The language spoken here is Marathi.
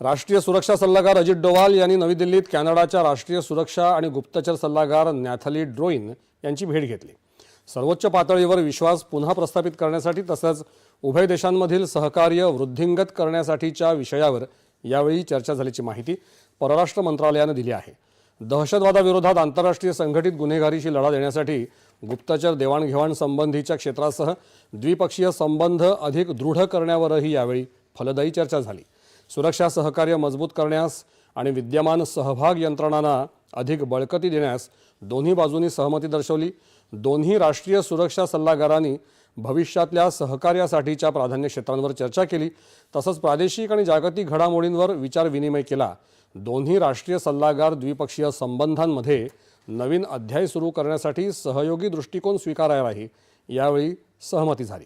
राष्ट्रीय सुरक्षा सल्लागार अजित डोवाल यांनी नवी दिल्लीत कॅनडाच्या राष्ट्रीय सुरक्षा आणि गुप्तचर सल्लागार नॅथली ड्रोईन यांची भेट घेतली. सर्वोच्च पातळीवर विश्वास पुन्हा प्रस्थापित करण्यासाठी तसंच उभय देशांमधील सहकार्य वृद्धिंगत करण्यासाठीच्या विषयावर यावेळी चर्चा झाल्याची माहिती परराष्ट्र मंत्रालयानं दिली आहे. दहशतवादाविरोधात आंतरराष्ट्रीय संघटित गुन्हेगारीशी लढा देण्यासाठी गुप्तचर देवाणघेवाण संबंधीच्या क्षेत्रासह द्विपक्षीय संबंध अधिक दृढ करण्यावरही यावेळी फलदायी चर्चा झाली. सुरक्षा सहकार्य मजबूत करण्यास आणि विद्यमान सहभाग यंत्रणांना अधिक बळकटी देण्यास दोन्ही बाजूंनी सहमती दर्शवली. दोन्ही राष्ट्रीय सुरक्षा सल्लागारांनी भविष्यातल्या सहकार्यासाठीच्या प्राधान्य क्षेत्रांवर चर्चा केली. तसंच प्रादेशिक आणि जागतिक घडामोडींवर विचारविनिमय केला. दोन्ही राष्ट्रीय सल्लागार द्विपक्षीय संबंधांमध्ये नवीन अध्याय सुरू करण्यासाठी सहयोगी दृष्टिकोन स्वीकारायलाही यावेळी सहमती झाली.